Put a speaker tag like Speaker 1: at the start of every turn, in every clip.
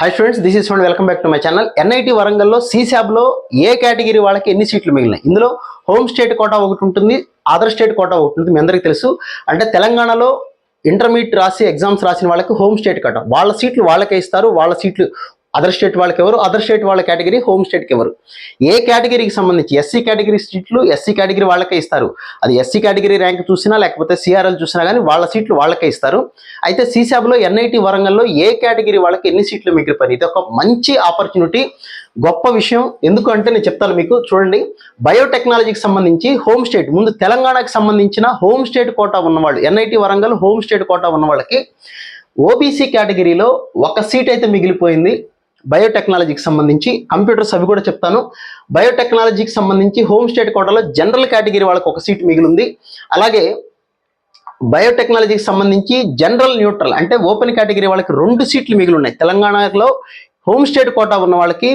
Speaker 1: Hi students this is friend welcome back to my channel NIT వరంగల్లో లో ఏ category వాళ్ళకి ఎన్ని సీట్లు మిగిలినాయి? ఇందులో హోమ్ స్టేట్ కోటా ఒకటి ఉంటుంది అదర్ స్టేట్ కోటా ఒకటి ఉంటుంది. మీ అందరికీ తెలుసు. అంటే తెలంగాణలో ఇంటర్మీడియట్ రాసి ఎగ్జామ్స్ రాసిన వాళ్ళకి హోమ్ స్టేట్ కోటా వాళ్ళ సీట్లు వాళ్ళకే ఇస్తారు వాళ్ళ సీట్లు అదర్ స్టేట్ వాళ్ళకి ఎవరు? అదర్ స్టేట్ వాళ్ళ కేటగిరీ హోమ్ స్టేట్కి ఎవరు? ఏ కేటగిరీకి సంబంధించి? ఎస్సీ కేటగిరీ సీట్లు ఎస్సీ కేటగిరీ వాళ్ళకే ఇస్తారు. అది ఎస్సీ కేటగిరీ ర్యాంక్ చూసినా లేకపోతే సిఆర్ఎల్ చూసినా కానీ వాళ్ళ సీట్లు వాళ్ళకే ఇస్తారు. అయితే సీసాబ్లో ఎన్ఐటి వరంగల్లో ఏ కేటగిరీ వాళ్ళకి ఎన్ని సీట్లు మిగిలిపోయినాయి? ఇది ఒక మంచి ఆపర్చునిటీ గొప్ప విషయం. ఎందుకంటే నేను చెప్తాను మీకు చూడండి. బయోటెక్నాలజీకి సంబంధించి హోమ్ స్టేట్ ముందు తెలంగాణకు సంబంధించిన హోమ్ స్టేట్ కోటా ఉన్నవాళ్ళు NIT Warangal home state quota ఉన్న వాళ్ళకి ఓబీసీ కేటగిరీలో ఒక సీట్ అయితే మిగిలిపోయింది. బయోటెక్నాలజీకి సంబంధించి కంప్యూటర్స్ అవి కూడా చెప్తాను. బయోటెక్నాలజీకి సంబంధించి హోమ్ స్టేట్ కోటాలో జనరల్ కేటగిరీ వాళ్ళకి ఒక సీట్ మిగిలింది. అలాగే బయోటెక్నాలజీకి సంబంధించి జనరల్ న్యూట్రల్ అంటే ఓపెన్ కేటగిరీ వాళ్ళకి రెండు సీట్లు మిగిలి ఉన్నాయి తెలంగాణలో హోమ్ స్టేట్ కోటా ఉన్న వాళ్ళకి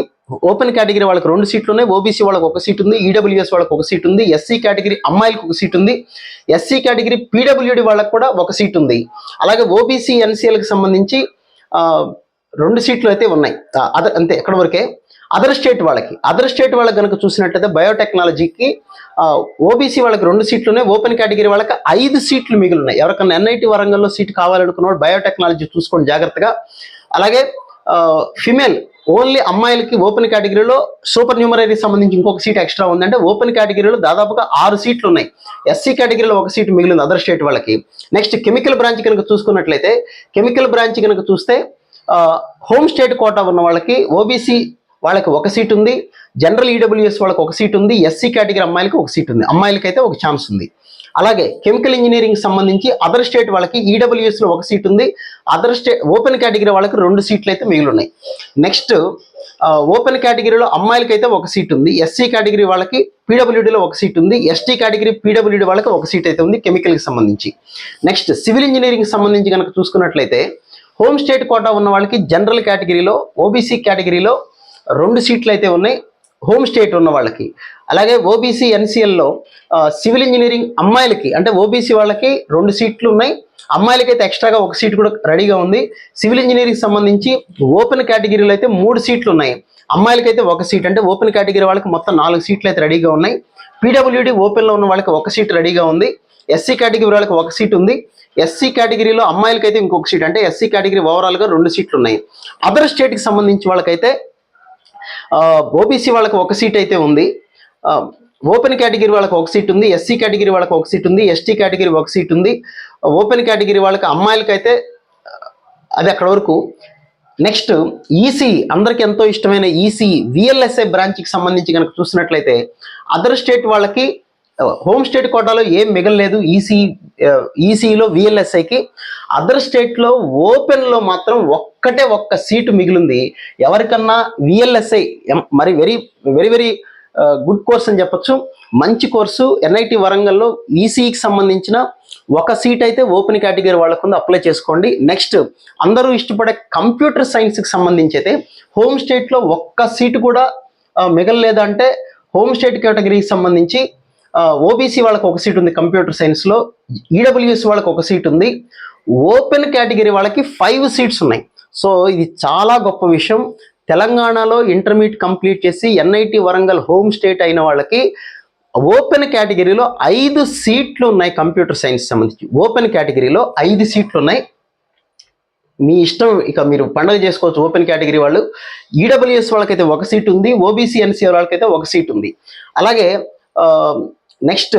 Speaker 1: ఓపెన్ కేటగిరీ వాళ్ళకి రెండు సీట్లు ఉన్నాయి. ఓబీసీ వాళ్ళకి ఒక సీట్ ఉంది. ఈడబ్ల్యూఎస్ వాళ్ళకి ఒక సీట్ ఉంది. ఎస్సీ కేటగిరీ అమ్మాయిలకు ఒక సీట్ ఉంది. ఎస్సీ కేటగిరీ పీడబ్ల్యూడి వాళ్ళకి కూడా ఒక సీట్ ఉంది. అలాగే ఓబీసీ ఎన్సీఎల్కి సంబంధించి రెండు సీట్లు అయితే ఉన్నాయి. అదర్ అంతే ఎక్కడ వరకే? అదర్ స్టేట్ వాళ్ళకి. అదర్ స్టేట్ వాళ్ళకి కనుక చూసినట్టయితే బయోటెక్నాలజీకి ఓబీసీ వాళ్ళకి రెండు సీట్లు ఉన్నాయి. ఓపెన్ కేటగిరీ వాళ్ళకి ఐదు సీట్లు మిగిలి ఉన్నాయి ఎవరికైనా ఎన్ఐటి వరంగల్లో సీట్ కావాలనుకున్నవాడు బయోటెక్నాలజీ చూసుకోండి జాగ్రత్తగా. అలాగే ఫిమేల్ ఓన్లీ అమ్మాయిలకి ఓపెన్ కేటగిరీలో సూపర్ న్యూమరీకి సంబంధించి ఇంకొక సీట్ ఎక్స్ట్రా ఉందంటే ఓపెన్ కేటగిరీలో దాదాపుగా ఆరు సీట్లు ఉన్నాయి. ఎస్సీ కేటగిరీలో ఒక సీట్ మిగిలింది అదర్ స్టేట్ వాళ్ళకి. నెక్స్ట్ కెమికల్ బ్రాంచ్ కనుక చూసుకున్నట్లయితే కెమికల్ బ్రాంచ్ కనుక చూస్తే హోమ్ స్టేట్ కోటా ఉన్న వాళ్ళకి ఓబీసీ వాళ్ళకి ఒక సీట్ ఉంది. జనరల్ ఈడబ్ల్యూఎస్ వాళ్ళకి ఒక సీట్ ఉంది. ఎస్సీ కేటగిరీ అమ్మాయిలకి ఒక సీట్ ఉంది. అమ్మాయిలకైతే ఒక ఛాన్స్ ఉంది. అలాగే కెమికల్ ఇంజనీరింగ్ సంబంధించి అదర్ స్టేట్ వాళ్ళకి ఈడబ్ల్యూఎస్లో ఒక సీట్ ఉంది. అదర్ స్టేట్ ఓపెన్ కేటగిరీ వాళ్ళకి రెండు సీట్లు అయితే మిగిలి ఉన్నాయి నెక్స్ట్ ఓపెన్ కేటగిరీలో అమ్మాయిలకైతే ఒక సీట్ ఉంది. ఎస్సీ కేటగిరీ వాళ్ళకి పీడబ్ల్యూడీలో ఒక సీట్ ఉంది. ఎస్టీ కేటగిరీ పీడబ్ల్యూడీ వాళ్ళకి ఒక సీట్ అయితే ఉంది కెమికల్కి సంబంధించి. నెక్స్ట్ సివిల్ ఇంజనీరింగ్ సంబంధించి కనుక చూసుకున్నట్లయితే హోమ్ స్టేట్ కోటా ఉన్న వాళ్ళకి జనరల్ కేటగిరీలో ఓబీసీ కేటగిరీలో రెండు సీట్లు అయితే ఉన్నాయి హోమ్ స్టేట్ ఉన్న వాళ్ళకి. అలాగే ఓబీసీ ఎన్సీఎల్లో సివిల్ ఇంజనీరింగ్ అమ్మాయిలకి అంటే ఓబీసీ వాళ్ళకి రెండు సీట్లు ఉన్నాయి. అమ్మాయిలకి అయితే ఎక్స్ట్రాగా ఒక సీట్ కూడా రెడీగా ఉంది. సివిల్ ఇంజనీరింగ్ సంబంధించి ఓపెన్ కేటగిరీలో అయితే మూడు సీట్లు ఉన్నాయి. అమ్మాయిలకైతే ఒక సీట్ అంటే ఓపెన్ కేటగిరీ వాళ్ళకి మొత్తం నాలుగు సీట్లు అయితే రెడీగా ఉన్నాయి. పీడబ్ల్యూడి ఓపెన్లో ఉన్న వాళ్ళకి ఒక సీట్ రెడీగా ఉంది. ఎస్సీ కేటగిరీ వాళ్ళకి ఒక సీట్ ఉంది. ఎస్సీ కేటగిరీలో అమ్మాయిలకైతే ఇంకొక సీట్. అంటే ఎస్సీ కేటగిరీ ఓవరాల్గా రెండు సీట్లు ఉన్నాయి అదర్ స్టేట్కి సంబంధించి వాళ్ళకైతే ఓబీసీ వాళ్ళకి ఒక సీట్ అయితే ఉంది. ఓపెన్ కేటగిరీ వాళ్ళకి ఒక సీట్ ఉంది ఎస్సీ కేటగిరీ వాళ్ళకి ఒక సీట్ ఉంది ఎస్టీ కేటగిరీ ఒక సీట్ ఉంది. ఓపెన్ కేటగిరీ వాళ్ళకి అమ్మాయిలకైతే అది అక్కడ వరకు. నెక్స్ట్ ఈసీ అందరికి ఎంతో ఇష్టమైన ఈసీ విఎల్ఎస్ఐ బ్రాంచ్కి సంబంధించి కనుక చూసినట్లయితే అదర్ స్టేట్ వాళ్ళకి హోమ్ స్టేట్ కోటాలో ఏం మిగలలేదు. ఈసీ ఈసీలో విఎల్ఎస్ఐకి అదర్ స్టేట్లో ఓపెన్లో మాత్రం ఒక్కటే ఒక్క సీటు మిగిలింది. ఎవరికన్నా విఎల్ఎస్ఐ మరి very very very good course అని చెప్పొచ్చు. మంచి కోర్సు ఎన్ఐటి వరంగల్లో ఈసీకి సంబంధించిన ఒక సీట్ అయితే ఓపెన్ కేటగిరీ వాళ్ళకు ఉంది. అప్లై చేసుకోండి. నెక్స్ట్ అందరూ ఇష్టపడే కంప్యూటర్ సైన్స్కి సంబంధించి అయితే హోమ్ స్టేట్లో ఒక్క సీటు కూడా మిగలలేదంటే హోమ్ స్టేట్ కేటగిరీకి సంబంధించి ఓబీసీ వాళ్ళకి ఒక సీట్ ఉంది కంప్యూటర్ సైన్స్లో ఈడబ్ల్యూఎస్ వాళ్ళకి ఒక సీట్ ఉంది. ఓపెన్ కేటగిరీ వాళ్ళకి ఫైవ్ సీట్స్ ఉన్నాయి. సో ఇది చాలా గొప్ప విషయం. తెలంగాణలో ఇంటర్మీడియట్ కంప్లీట్ చేసి ఎన్ఐటి వరంగల్ హోమ్ స్టేట్ అయిన వాళ్ళకి ఓపెన్ కేటగిరీలో ఐదు సీట్లు ఉన్నాయి కంప్యూటర్ సైన్స్ సంబంధించి. ఓపెన్ కేటగిరీలో ఐదు సీట్లు ఉన్నాయి. మీ ఇష్టం ఇక మీరు పండుగ చేసుకోవచ్చు ఓపెన్ కేటగిరీ వాళ్ళు. ఈడబ్ల్యూఎస్ వాళ్ళకైతే ఒక సీట్ ఉంది. ఓబీసీ ఎన్సీఆర్ వాళ్ళకైతే ఒక సీట్ ఉంది. అలాగే నెక్స్ట్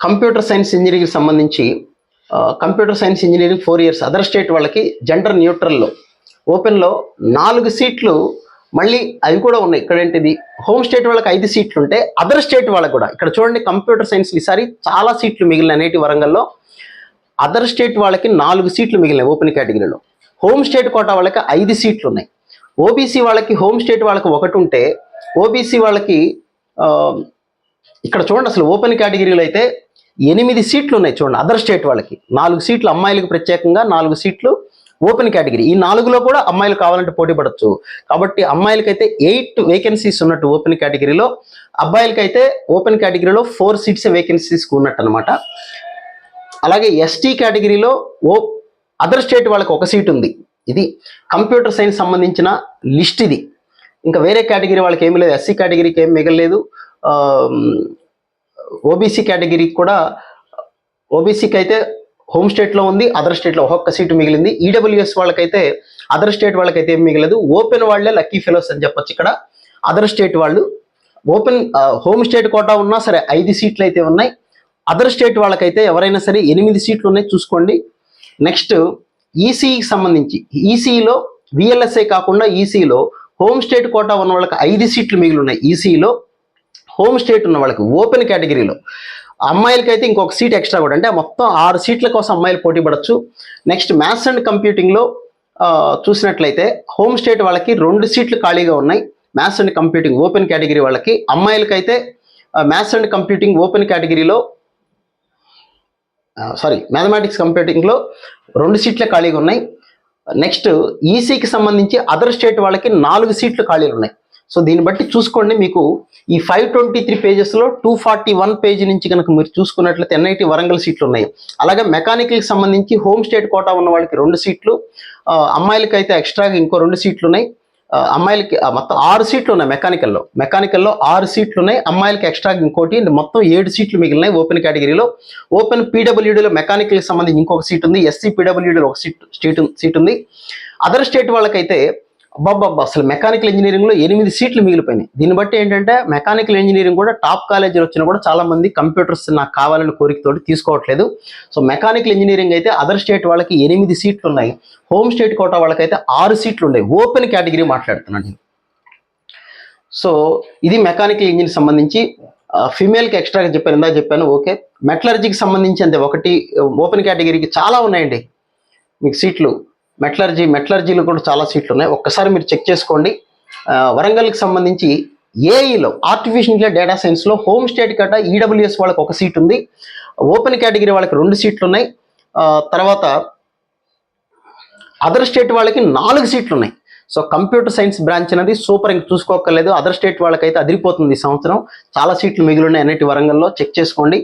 Speaker 1: కంప్యూటర్ సైన్స్ ఇంజనీరింగ్ సంబంధించి computer science engineering four years other state వాళ్ళకి జెండర్ న్యూట్రల్లో. ఓపెన్లో నాలుగు సీట్లు మళ్ళీ అవి కూడా ఉన్నాయి. ఇక్కడ ఏంటిది? హోమ్ స్టేట్ వాళ్ళకి ఐదు సీట్లు ఉంటే అదర్ స్టేట్ వాళ్ళకి కూడా. ఇక్కడ చూడండి కంప్యూటర్ సైన్స్ ఈసారి చాలా సీట్లు మిగిలిన నేటి వరంగల్లో. అదర్ స్టేట్ వాళ్ళకి నాలుగు సీట్లు మిగిలినాయి ఓపెన్ కేటగిరీలో. హోమ్ స్టేట్ కోటా వాళ్ళకి ఐదు సీట్లు ఉన్నాయి. ఓబీసీ వాళ్ళకి హోమ్ స్టేట్ వాళ్ళకి ఒకటి ఉంటే ఓబీసీ వాళ్ళకి ఇక్కడ చూడండి అసలు ఓపెన్ కేటగిరీలో అయితే ఎనిమిది సీట్లు ఉన్నాయి చూడండి అదర్ స్టేట్ వాళ్ళకి. నాలుగు సీట్లు అమ్మాయిలకు ప్రత్యేకంగా నాలుగు సీట్లు ఓపెన్ కేటగిరీ. ఈ నాలుగులో కూడా అమ్మాయిలు కావాలంటే పోటీ పడవచ్చు కాబట్టి అమ్మాయిలకైతే ఎయిట్ వేకెన్సీస్ ఉన్నట్టు ఓపెన్ కేటగిరీలో అబ్బాయిలకైతే ఓపెన్ కేటగిరీలో ఫోర్ సీట్స్ వేకెన్సీస్ ఉన్నట్టు అనమాట అలాగే ఎస్టీ కేటగిరీలో ఓ అదర్ స్టేట్ వాళ్ళకి ఒక సీట్ ఉంది. ఇది కంప్యూటర్ సైన్స్ సంబంధించిన లిస్ట్ ఇది. ఇంకా వేరే కేటగిరీ వాళ్ళకి ఏమీ లేదు. ఎస్సీ కేటగిరీకి ఏం మిగలలేదు. ఓబీసీ కేటగిరీకి కూడా ఓబీసీకి అయితే హోమ్ స్టేట్లో ఉంది అదర్ స్టేట్లో ఒక్కొక్క సీటు మిగిలింది. ఈడబ్ల్యూఎస్ వాళ్ళకైతే అదర్ స్టేట్ వాళ్ళకైతే ఏం మిగలదు. ఓపెన్ వాళ్ళే లక్కీ ఫెలోస్ అని చెప్పొచ్చు ఇక్కడ. అదర్ స్టేట్ వాళ్ళు ఓపెన్ హోమ్ స్టేట్ కోటా ఉన్నా సరే ఐదు సీట్లు అయితే ఉన్నాయి. అదర్ స్టేట్ వాళ్ళకైతే ఎవరైనా సరే ఎనిమిది సీట్లు ఉన్నాయి చూసుకోండి. నెక్స్ట్ ఈసీకి సంబంధించి ఈసీలో విఎల్ఎస్ఏ కాకుండా ఈసీలో హోమ్ స్టేట్ కోటా ఉన్న వాళ్ళకి ఐదు సీట్లు మిగిలి ఉన్నాయి ఈసీలో. హోమ్ స్టేట్ ఉన్న వాళ్ళకి ఓపెన్ కేటగిరీలో. అమ్మాయిలకైతే ఇంకొక సీట్ ఎక్స్ట్రా కూడా. అంటే మొత్తం ఆరు సీట్ల కోసం అమ్మాయిలు పోటీ పడవచ్చు నెక్స్ట్ మ్యాథ్స్ అండ్ కంప్యూటింగ్లో చూసినట్లయితే హోమ్ స్టేట్ వాళ్ళకి రెండు సీట్లు ఖాళీగా ఉన్నాయి. Maths and computing open category వాళ్ళకి. అమ్మాయిలకైతే మ్యాథ్స్ అండ్ కంప్యూటింగ్ ఓపెన్ కేటగిరీలో సారీ మ్యాథమెటిక్స్ కంప్యూటింగ్లో రెండు సీట్లే ఖాళీగా ఉన్నాయి. నెక్స్ట్ ఈసీకి సంబంధించి అదర్ స్టేట్ వాళ్ళకి నాలుగు సీట్లు ఖాళీలు ఉన్నాయి. సో దీన్ని బట్టి చూసుకోండి మీకు ఈ ఫైవ్ ట్వంటీ త్రీ పేజెస్లో టూ ఫార్టీ వన్ పేజ్ నుంచి కనుక మీరు చూసుకున్నట్లయితే ఎన్ఐటి వరంగల్ సీట్లు ఉన్నాయి. అలాగే మెకానికల్కి సంబంధించి హోమ్ స్టేట్ కోటా ఉన్న వాళ్ళకి రెండు సీట్లు అమ్మాయిలకైతే అమ్మాయిలకి అయితే ఎక్స్ట్రాగా ఇంకో రెండు సీట్లు ఉన్నాయి. అమ్మాయిలకి మొత్తం ఆరు సీట్లు ఉన్నాయి మెకానికల్లో. మెకానికల్లో ఆరు సీట్లు ఉన్నాయి. అమ్మాయిలకి ఎక్స్ట్రా ఇంకోటి మొత్తం ఏడు సీట్లు మిగిలినాయి ఓపెన్ కేటగిరీలో. ఓపెన్ పీడబ్ల్యూడీలో మెకానికల్కి సంబంధించి ఇంకొక సీట్ ఉంది. ఎస్సీ పీడబ్ల్యూడీలో ఒక సీట్ సీట్ సీట్ ఉంది. అదర్ స్టేట్ వాళ్ళకైతే అబ్బాబ్బా అసలు మెకానికల్ ఇంజనీరింగ్లో ఎనిమిది సీట్లు మిగిలిపోయినాయి. దీన్ని బట్టి ఏంటంటే మెకానికల్ ఇంజనీరింగ్ కూడా టాప్ కాలేజీలు వచ్చినా కూడా చాలా మంది కంప్యూటర్స్ నాకు కావాలని కోరికతోటి తీసుకోవట్లేదు. సో మెకానికల్ ఇంజనీరింగ్ అయితే అదర్ స్టేట్ వాళ్ళకి ఎనిమిది సీట్లు ఉన్నాయి. హోమ్ స్టేట్ కోటా వాళ్ళకైతే ఆరు సీట్లు ఉన్నాయి. ఓపెన్ కేటగిరీ మాట్లాడుతున్నాను సో ఇది మెకానికల్ ఇంజిన్ సంబంధించి ఫిమేల్కి ఎక్స్ట్రాగా చెప్పాను. ఇందా చెప్పాను ఓకే. మెటలర్జీకి సంబంధించి అంతే ఒకటి ఓపెన్ కేటగిరీకి చాలా ఉన్నాయండి. మీకు సీట్లు. మెట్లర్జీ మెట్లర్జీలు కూడా చాలా సీట్లు ఉన్నాయి. ఒక్కసారి మీరు చెక్ చేసుకోండి. వరంగల్కి సంబంధించి ఏఈలో ఆర్టిఫిషియల్ డేటా సైన్స్లో హోమ్ స్టేట్ కట ఈడబ్ల్యూఎస్ వాళ్ళకి ఒక సీట్ ఉంది. ఓపెన్ కేటగిరీ వాళ్ళకి రెండు సీట్లు ఉన్నాయి. తర్వాత అదర్ స్టేట్ వాళ్ళకి నాలుగు సీట్లు ఉన్నాయి. సో కంప్యూటర్ సైన్స్ బ్రాంచ్ అనేది సూపర్ ఇంక చూసుకోక్కర్లేదు. అదర్ స్టేట్ వాళ్ళకైతే అదిరిపోతుంది ఈ సంవత్సరం. చాలా సీట్లు మిగిలి ఉన్నాయి వరంగల్లో. చెక్ చేసుకోండి.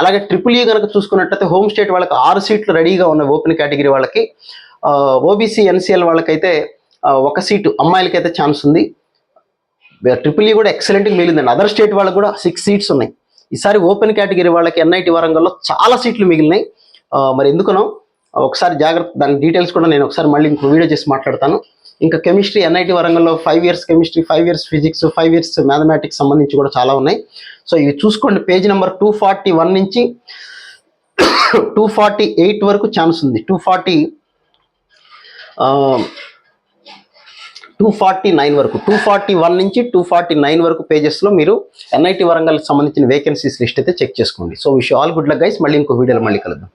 Speaker 1: అలాగే ట్రిపుల్ ఈ కనుక చూసుకున్నట్లయితే హోమ్ స్టేట్ వాళ్ళకి ఆరు సీట్లు రెడీగా ఉన్నాయి ఓపెన్ కేటగిరీ వాళ్ళకి. ఓబీసీ ఎన్సీఎల్ వాళ్ళకైతే ఒక సీటు అమ్మాయిలకైతే ఛాన్స్ ఉంది. ట్రిపుల్ ఈ e కూడా ఎక్సలెంట్గా మిగిలిందండి. అదర్ స్టేట్ వాళ్ళకి కూడా సిక్స్ సీట్స్ ఉన్నాయి. ఈసారి ఓపెన్ కేటగిరీ వాళ్ళకి ఎన్ఐటి వరంగల్లో చాలా సీట్లు మిగిలినాయి. మరి ఎందుకనో ఒకసారి జాగ్రత్త దాని డీటెయిల్స్ కూడా నేను ఒకసారి మళ్ళీ ఇంకో వీడియో చేసి మాట్లాడతాను. ఇంకా కెమిస్ట్రీ ఎన్ఐటి వరంగల్లో five years chemistry five years physics five years mathematics సంబంధించి కూడా చాలా ఉన్నాయి. సో ఇవి చూసుకోండి. Page number two forty one నుంచి టూ ఫార్టీ ఎయిట్ వరకు ఛాన్స్ ఉంది. Two forty two forty nine వరకు టూ ఫార్టీ వన్ నుంచి టూ ఫార్టీ నైన్ వరకు పేజెస్లో మీరు ఎన్ఐటి వరంగల్కి సంబంధించిన వేకెన్సీస్ లిస్ట్ అయితే చెక్ చేసుకోండి. So wish all good luck guys మళ్ళీ ఇంకో వీడియోలో మళ్ళీ కలుద్దాం.